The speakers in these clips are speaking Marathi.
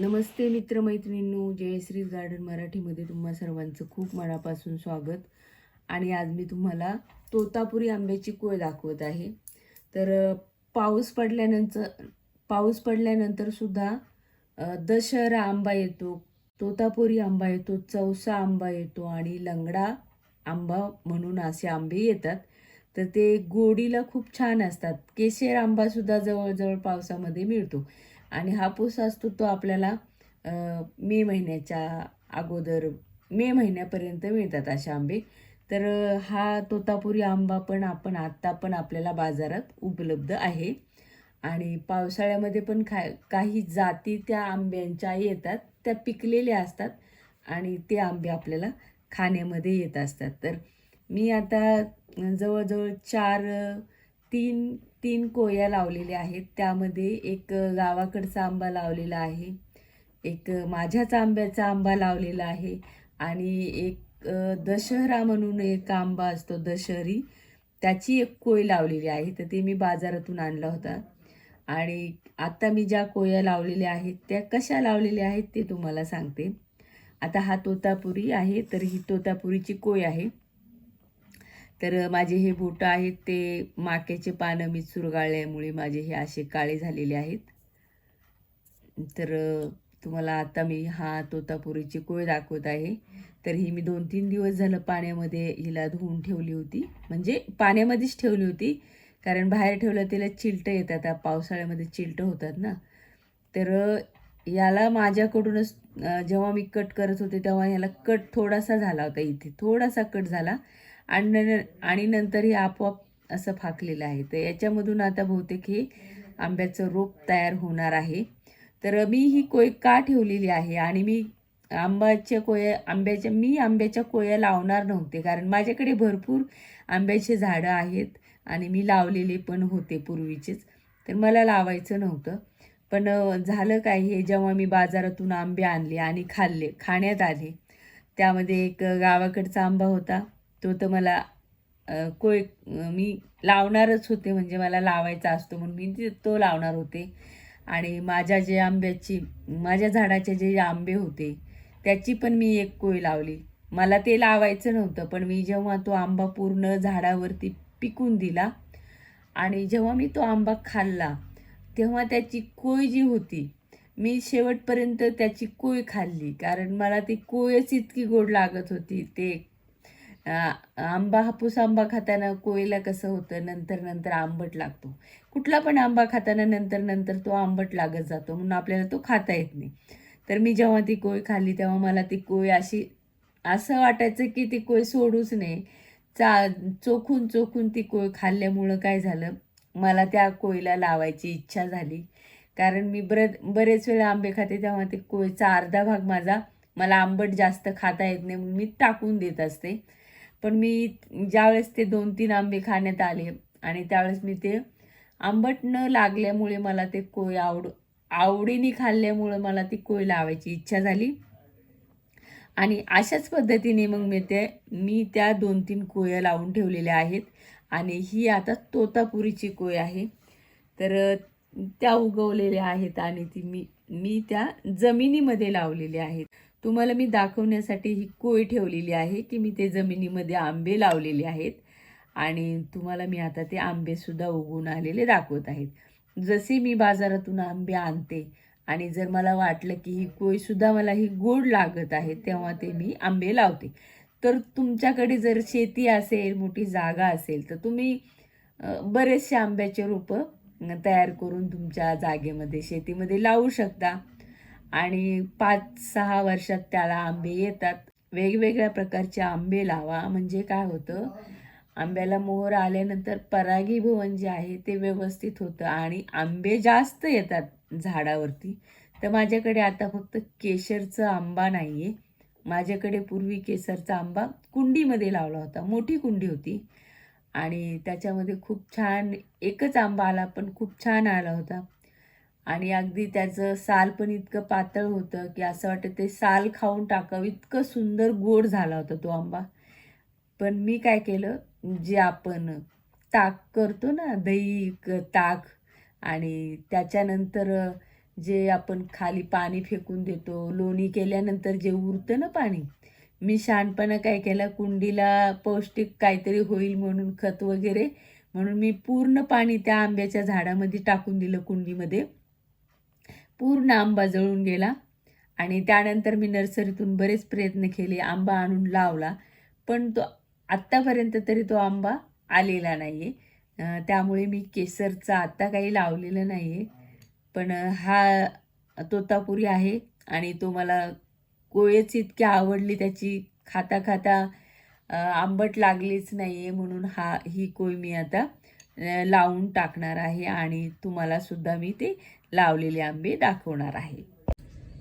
नमस्ते मित्रमैत्रिणींनो जयश्रीज गार्डन मराठीमध्ये तुम्हा सर्वांचं खूप मनापासून स्वागत. आणि आज मी तुम्हाला तोतापुरी आंब्याची कोय दाखवत आहे. तर पाऊस पडल्यानंतर पाऊस पडल्यानंतर सुद्धा दशहरा आंबा येतो तोतापुरी आंबा येतो चौसा आंबा येतो आणि लंगडा आंबा म्हणून असे आंबे येतात. तर ते गोडीला खूप छान असतात. केशर आंबासुद्धा जवळजवळ पावसामध्ये मिळतो. आणि हापूस असतो तो आपल्याला मे महिन्याच्या अगोदर मे महिन्यापर्यंत मिळतात असे आंबे. तर हा तोतापुरी आंबा पण आपण आत्ता पण आपल्याला बाजारात उपलब्ध आहे. आणि पावसाळ्यामध्ये पण खा काही जाती त्या आंब्यांच्या येतात त्या पिकलेल्या असतात आणि ते आंबे आपल्याला खाण्यामध्ये येत असतात. तर मी आता जवळजवळ चार तीन तीन कोया लावलेल्या आहेत. त्यामध्ये एक गावाकडचा आंबा लावलेला आहे. एक माझ्याच आंब्याचा आंबा लावलेला आहे. आणि एक दशहरा म्हणून एक आंबा असतो दशहरी. त्याची एक कोय लावलेली आहे. तर ते मी बाजारातून आणला होता. आणि आत्ता मी ज्या कोया लावलेल्या आहेत त्या कशा लावलेल्या आहेत ते तुम्हाला सांगते. आता हा तोतापुरी आहे तर ही तोतापुरीची कोय आहे. तर माझे हे बोटं आहेत ते माक्याचे पानं मी चुरगाळल्यामुळे माझे हे असे काळे झालेले आहेत. तर तुम्हाला आता मी हा तोतापुरीची कोय दाखवत आहे. तर ही मी दोन तीन दिवस झालं पाण्यामध्ये हिला धुवून ठेवली होती. म्हणजे पाण्यामध्येच ठेवली होती. कारण बाहेर ठेवलं त्याला चिलटं येतात. पावसाळ्यामध्ये चिलटं होतात ना. तर याला माझ्याकडूनच जेव्हा मी कट करत होते तेव्हा याला कट थोडासा झाला होता इथे. थोडासा कट झाला. आणि न- आणि नंतर हे आपोआप असं फाकलेलं आहे. तर याच्यामधून आता बहुतेक हे आंब्याचं रोप तयार होणार आहे. तर मी ही कोय का ठेवलेली आहे आणि मी आंब्याच्या कोया आंब्याच्या मी आंब्याच्या कोया लावणार नव्हते. कारण माझ्याकडे भरपूर आंब्याचे झाडं आहेत आणि मी लावलेले पण होते पूर्वीचेच. तर मला लावायचं नव्हतं. पण झालं काय हे जेव्हा मी बाजारातून आंबे आणले आणि खाल्ले खाण्यात आले त्यामध्ये एक गावाकडचा आंबा होता. तो तर मला कोय मी लावणारच होते म्हणजे मला लावायचा असतो म्हणून मी ते- तो लावणार होते. आणि माझ्या जे आंब्याची माझ्या झाडाचे जे आंबे होते त्याची पण मी एक कोय लावली. मला ते लावायचं नव्हतं पण मी जेव्हा तो आंबा पूर्ण झाडावरती पिकून दिला आणि जेव्हा मी तो आंबा खाल्ला तेव्हा त्याची कोय जी होती मी शेवटपर्यंत त्याची कोय खाल्ली. कारण मला ती कोयच इतकी गोड लागत होती ते आंबा हापूस आंबा खाताना कोयला कसं होतं? नंतर नंतर आंबट लागतो. कुठला पण आंबा खाताना नंतर नंतर तो आंबट लागत जातो. म्हणून आपल्याला तो खाता येत नाही. तर मी जेव्हा ती कोय खाल्ली तेव्हा मला ती कोय अशी असं वाटायचं की ती कोय सोडूच नाही चा चोखून चोखून ती कोय खाल्ल्यामुळं काय झालं? मला त्या कोयला लावायची इच्छा झाली. कारण मी बर बरेच वेळा आंबे खाते तेव्हा ते कोयचा अर्धा भाग माझा मला आंबट जास्त खाता येत नाही म्हणून मी टाकून देत असते. पण मी ज्यावेळेस ते दोन तीन आंबे खाण्यात आले आणि त्यावेळेस मी ते आंबट न लागल्यामुळे मला ते कोय आवड आवडीने खाल्ल्यामुळं मला ती कोय लावायची इच्छा झाली. आणि अशाच पद्धतीने मग मी ते मी त्या दोन तीन कोया लावून ठेवलेल्या आहेत. आणि ही आता तोतापुरीची कोय आहे. तर त्या उगवलेल्या आहेत आणि ती मी मी त्या जमिनीमध्ये लावलेल्या आहेत. तुम्हाला मी दाखवण्यासाठी ही कोय ठेवलेली आहे की मी ते जमिनीमध्ये आंबे लावलेले आहेत. आणि तुम्हाला मी आता ते आंबेसुद्धा उगून आलेले दाखवत आहेत. जसे मी बाजारातून आंबे आणते आणि जर मला वाटलं की ही कोयसुद्धा मला ही गोड लागत आहे तेव्हा ते मी आंबे लावते. तर तुमच्याकडे जर शेती असेल मोठी जागा असेल तर तुम्ही बरेचसे आंब्याचे रोपं तयार करून तुमच्या जागेमध्ये शेतीमध्ये लावू शकता. आणि पाच सहा वर्षात त्याला आंबे येतात. वेगवेगळ्या प्रकारचे आंबे लावा. म्हणजे काय होतं? आंब्याला मोहर आल्यानंतर परागीभवन जे आहे ते व्यवस्थित होतं आणि आंबे जास्त येतात झाडावरती. तर माझ्याकडे आता फक्त केशरचा आंबा नाही आहे माझ्याकडे पूर्वी केसरचा आंबा कुंडीमध्ये लावला होता. मोठी कुंडी होती. आणि त्याच्यामध्ये खूप छान एकच आंबा आला पण खूप छान आला होता. आणि अगदी त्याचं साल पण इतकं पातळ होतं की असं वाटतं ते साल खाऊन टाकावं. इतकं सुंदर गोड झाला होता तो आंबा. पण मी काय केलं? जे आपण ताक करतो ना दही क- ताक आणि त्याच्यानंतर जे आपण खाली पाणी फेकून देतो लोणी केल्यानंतर जे उरतं ना पाणी मी शहाणपणा काय केलं? कुंडीला पौष्टिक काहीतरी होईल म्हणून खत वगैरे म्हणून मी पूर्ण पाणी त्या आंब्याच्या झाडामध्ये टाकून दिलं कुंडीमध्ये. पूर्ण आंबा जळून गेला. आणि त्यानंतर मी नर्सरीतून बरेच प्रयत्न केले आंबा आणून लावला. पण तो आत्तापर्यंत तरी तो आंबा आलेला नाही आहे त्यामुळे मी केसरचा आत्ता काही लावलेलं नाही आहे पण हा तोतापुरी आहे आणि तो मला कोळेच इतकी आवडली त्याची खाता खाता आंबट लागलीच नाही आहे म्हणून हा ही कोय मी आता लावून टाकणार आहे आणि तुम्हाला सुद्धा मी ते लावलेले आंबे दाखवणार आहे.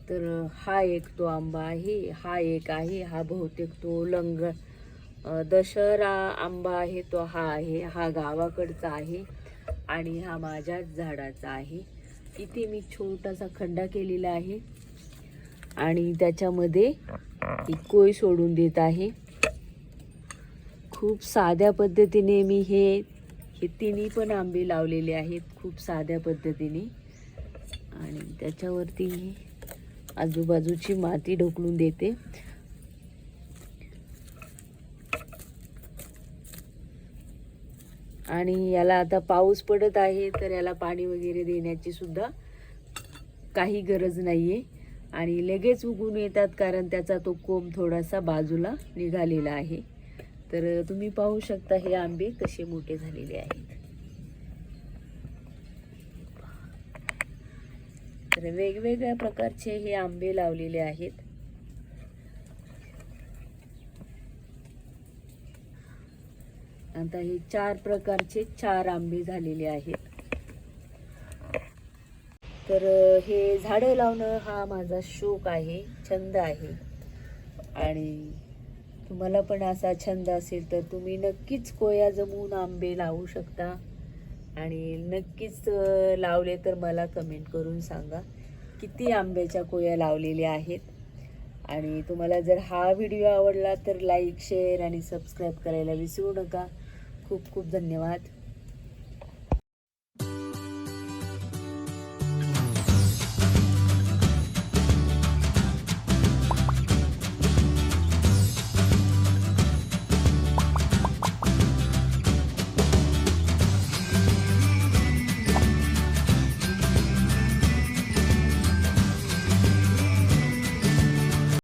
तर हा एक तो आंबा आहे हा एक आहे हा बहुतेक तो लंग दशहरा आंबा आहे तो हा आहे हा गावाकडचा आहे आणि हा माझ्याच झाडाचा आहे. इथे मी छोटासा खड्डा केलेला आहे आणि त्याच्यामध्ये ही कोय सोडून देत आहे. खूप साध्या पद्धतीने मी हे हे तिन्ही पण आंबे लावलेले आहेत खूप साध्या पद्धतीने. आणि त्याच्यावरती आजूबाजूची माती ढोकलून देते. आणि याला आता पाऊस पडत आहे तर याला पाणी वगैरे देण्याची सुद्धा काही गरज नाही आहे आणि लगेच उगून येतात कारण त्याचा तो कोंब थोडासा बाजूला निघालेला आहे. तर तुम्ही पाहू शकता हे आंबे कसे मोठे झालेले आहेत. तर वेगवेगळ्या प्रकारचे हे आंबे लावलेले आहेत. आता हे चार प्रकारचे चार आंबे झालेले आहेत. तर हे झाडं लावणं हा माझा शौक आहे छंद आहे. आणि तुम्हाला पण असा छंद असेल तर तुम्ही नक्कीच कोया जमवून आंबे लावू शकता. आणि नक्कीच लावले तर मला कमेंट करून सांगा किती आंब्याच्या कोया लावलेल्या आहेत. आणि तुम्हाला जर हा व्हिडिओ आवडला तर लाईक शेअर आणि सबस्क्राईब करायला विसरू नका. खूप खूप धन्यवाद.